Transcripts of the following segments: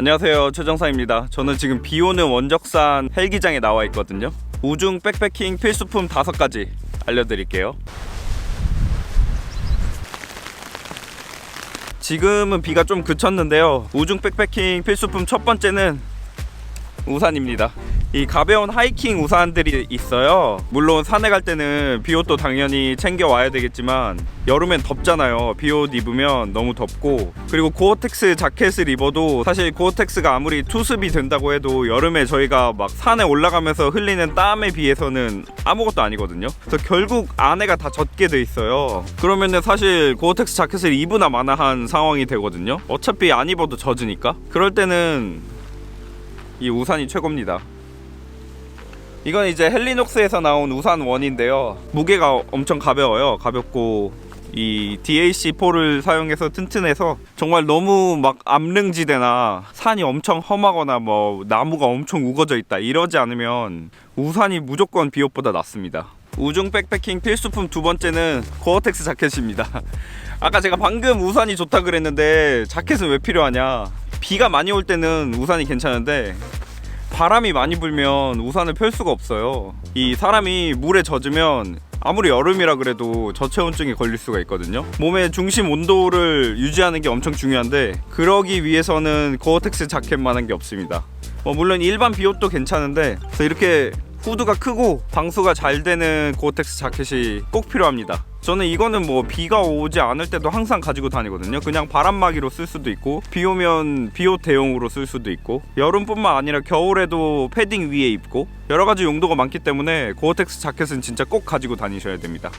안녕하세요. 최정사입니다. 저는 지금 비오는 원적산 헬기장에 나와 있거든요. 우중 백패킹 필수품 다섯 가지 알려드릴게요. 지금은 비가 좀 그쳤는데요. 우중 백패킹 필수품 첫 번째는 우산입니다. 이 가벼운 하이킹 우산들이 있어요. 물론 산에 갈 때는 비옷도 당연히 챙겨 와야 되겠지만 여름엔 덥잖아요. 비옷 입으면 너무 덥고 그리고 고어텍스 자켓을 입어도 사실 고어텍스가 아무리 투습이 된다고 해도 여름에 저희가 막 산에 올라가면서 흘리는 땀에 비해서는 아무것도 아니거든요. 그래서 결국 안에가 다 젖게 돼 있어요. 그러면은 사실 고어텍스 자켓을 입으나 마나 한 상황이 되거든요. 어차피 안 입어도 젖으니까. 그럴 때는 이 우산이 최고입니다. 이건 이제 헬리녹스에서 나온 우산 원인데요. 무게가 엄청 가벼워요. 가볍고 이 DAC4를 사용해서 튼튼해서 정말 너무 막 암릉지대나 산이 엄청 험하거나 뭐 나무가 엄청 우거져 있다 이러지 않으면 우산이 무조건 비옷보다 낫습니다. 우중 백패킹 필수품 두 번째는 고어텍스 자켓입니다. 아까 제가 방금 우산이 좋다 그랬는데 자켓은 왜 필요하냐? 비가 많이 올 때는 우산이 괜찮은데 바람이 많이 불면 우산을 펼 수가 없어요. 이 사람이 물에 젖으면 아무리 여름이라 그래도 저체온증이 걸릴 수가 있거든요. 몸의 중심 온도를 유지하는 게 엄청 중요한데 그러기 위해서는 고어텍스 자켓만한 게 없습니다. 뭐 물론 일반 비옷도 괜찮은데 이렇게 후드가 크고 방수가 잘 되는 고어텍스 자켓이 꼭 필요합니다. 저는 이거는 뭐 비가 오지 않을 때도 항상 가지고 다니거든요. 그냥 바람막이로 쓸 수도 있고 비 오면 비옷 대용으로 쓸 수도 있고 여름뿐만 아니라 겨울에도 패딩 위에 입고 여러 가지 용도가 많기 때문에 고어텍스 자켓은 진짜 꼭 가지고 다니셔야 됩니다.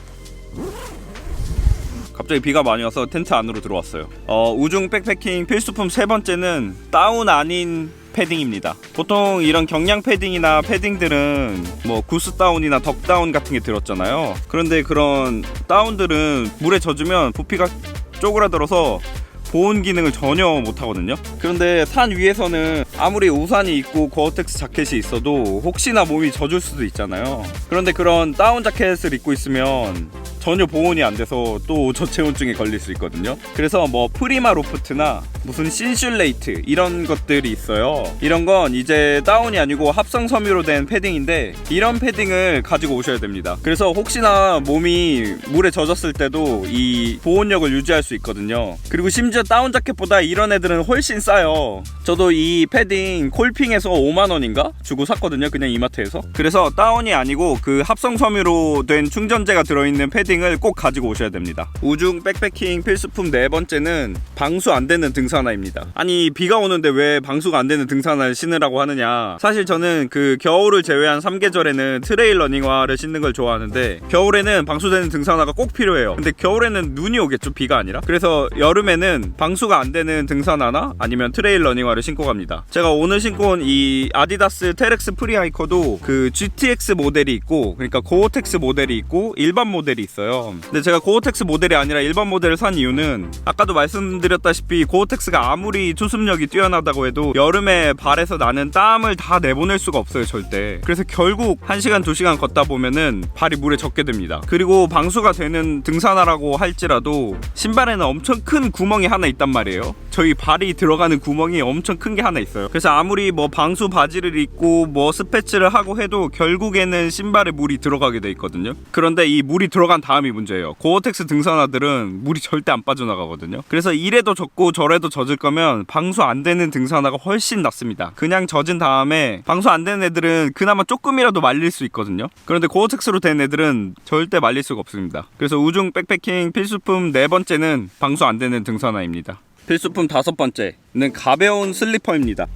갑자기 비가 많이 와서 텐트 안으로 들어왔어요. 어, 우중 백패킹 필수품 세 번째는 다운 아닌 패딩입니다. 보통 이런 경량 패딩이나 패딩들은 뭐 구스 다운이나 덕 다운 같은 게 들었잖아요. 그런데 그런 다운들은 물에 젖으면 부피가 쪼그라들어서 보온 기능을 전혀 못 하거든요. 그런데 산 위에서는 아무리 우산이 있고 고어텍스 자켓이 있어도 혹시나 몸이 젖을 수도 있잖아요. 그런데 그런 다운 자켓을 입고 있으면 전혀 보온이 안 돼서 또 저체온증에 걸릴 수 있거든요. 그래서 뭐 프리마 로프트나 무슨 신슐레이트 이런 것들이 있어요. 이런 건 이제 다운이 아니고 합성 섬유로 된 패딩인데 이런 패딩을 가지고 오셔야 됩니다. 그래서 혹시나 몸이 물에 젖었을 때도 이 보온력을 유지할 수 있거든요. 그리고 심지어 다운 자켓보다 이런 애들은 훨씬 싸요. 저도 이 패딩 콜핑에서 5만 원인가 주고 샀거든요. 그냥 이마트에서. 그래서 다운이 아니고 그 합성 섬유로 된 충전재가 들어있는 패딩 을 꼭 가지고 오셔야 됩니다. 우중 백패킹 필수품 네 번째는 방수 안 되는 등산화입니다. 아니 비가 오는데 왜 방수가 안 되는 등산화를 신으라고 하느냐? 사실 저는 그 겨울을 제외한 3계절에는 트레일 러닝화를 신는 걸 좋아하는데 겨울에는 방수되는 등산화가 꼭 필요해요. 근데 겨울에는 눈이 오겠죠 비가 아니라. 그래서 여름에는 방수가 안 되는 등산화나 아니면 트레일 러닝화를 신고 갑니다. 제가 오늘 신고 온 이 아디다스 테렉스 프리하이커도 그 GTX 모델이 있고 그러니까 고어텍스 모델이 있고 일반 모델이 있어요. 근데 제가 고어텍스 모델이 아니라 일반 모델을 산 이유는 아까도 말씀드렸다시피 고어텍스가 아무리 투습력이 뛰어나다고 해도 여름에 발에서 나는 땀을 다 내보낼 수가 없어요 절대. 그래서 결국 1시간 2시간 걷다 보면은 발이 물에 젖게 됩니다. 그리고 방수가 되는 등산화라고 할지라도 신발에는 엄청 큰 구멍이 하나 있단 말이에요. 저희 발이 들어가는 구멍이 엄청 큰 게 하나 있어요. 그래서 아무리 뭐 방수 바지를 입고 뭐 스패치를 하고 해도 결국에는 신발에 물이 들어가게 돼 있거든요. 그런데 이 물이 들어간 다음이 문제예요. 고어텍스 등산화들은 물이 절대 안 빠져나가거든요. 그래서 이래도 젖고 저래도 젖을 거면 방수 안 되는 등산화가 훨씬 낫습니다. 그냥 젖은 다음에 방수 안 되는 애들은 그나마 조금이라도 말릴 수 있거든요. 그런데 고어텍스로 된 애들은 절대 말릴 수가 없습니다. 그래서 우중 백패킹 필수품 네 번째는 방수 안 되는 등산화입니다. 필수품 다섯 번째는 가벼운 슬리퍼입니다.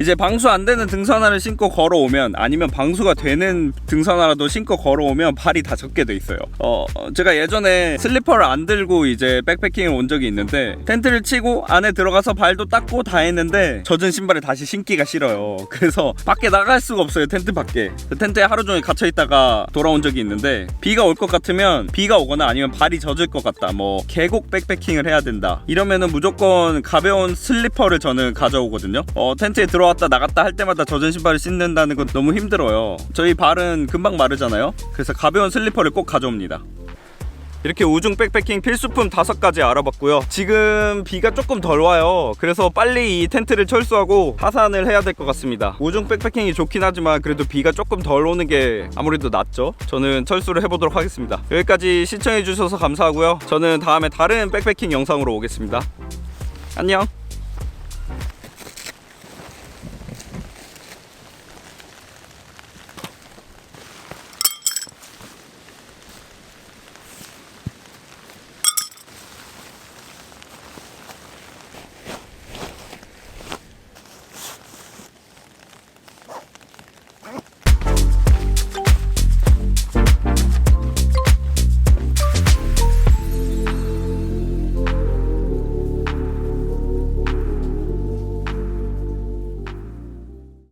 이제 방수 안 되는 등산화를 신고 걸어오면 아니면 방수가 되는 등산화라도 신고 걸어오면 발이 다 젖게 돼 있어요. 어, 제가 예전에 슬리퍼를 안 들고 이제 백패킹을 온 적이 있는데 텐트를 치고 안에 들어가서 발도 닦고 다 했는데 젖은 신발을 다시 신기가 싫어요. 그래서 밖에 나갈 수가 없어요. 텐트 밖에. 그 텐트에 하루 종일 갇혀 있다가 돌아온 적이 있는데 비가 올 것 같으면 비가 오거나 아니면 발이 젖을 것 같다. 뭐 계곡 백패킹을 해야 된다. 이러면은 무조건 가벼운 슬리퍼를 저는 가져오거든요. 어, 텐트에 들어 들어왔다 나갔다 할 때마다 젖은 신발을 신는다는 건 너무 힘들어요. 저희 발은 금방 마르잖아요. 그래서 가벼운 슬리퍼를 꼭 가져옵니다. 이렇게 우중 백패킹 필수품 다섯 가지 알아봤고요. 지금 비가 조금 덜 와요. 그래서 빨리 이 텐트를 철수하고 하산을 해야 될 것 같습니다. 우중 백패킹이 좋긴 하지만 그래도 비가 조금 덜 오는 게 아무래도 낫죠. 저는 철수를 해보도록 하겠습니다. 여기까지 시청해주셔서 감사하고요. 저는 다음에 다른 백패킹 영상으로 오겠습니다. 안녕.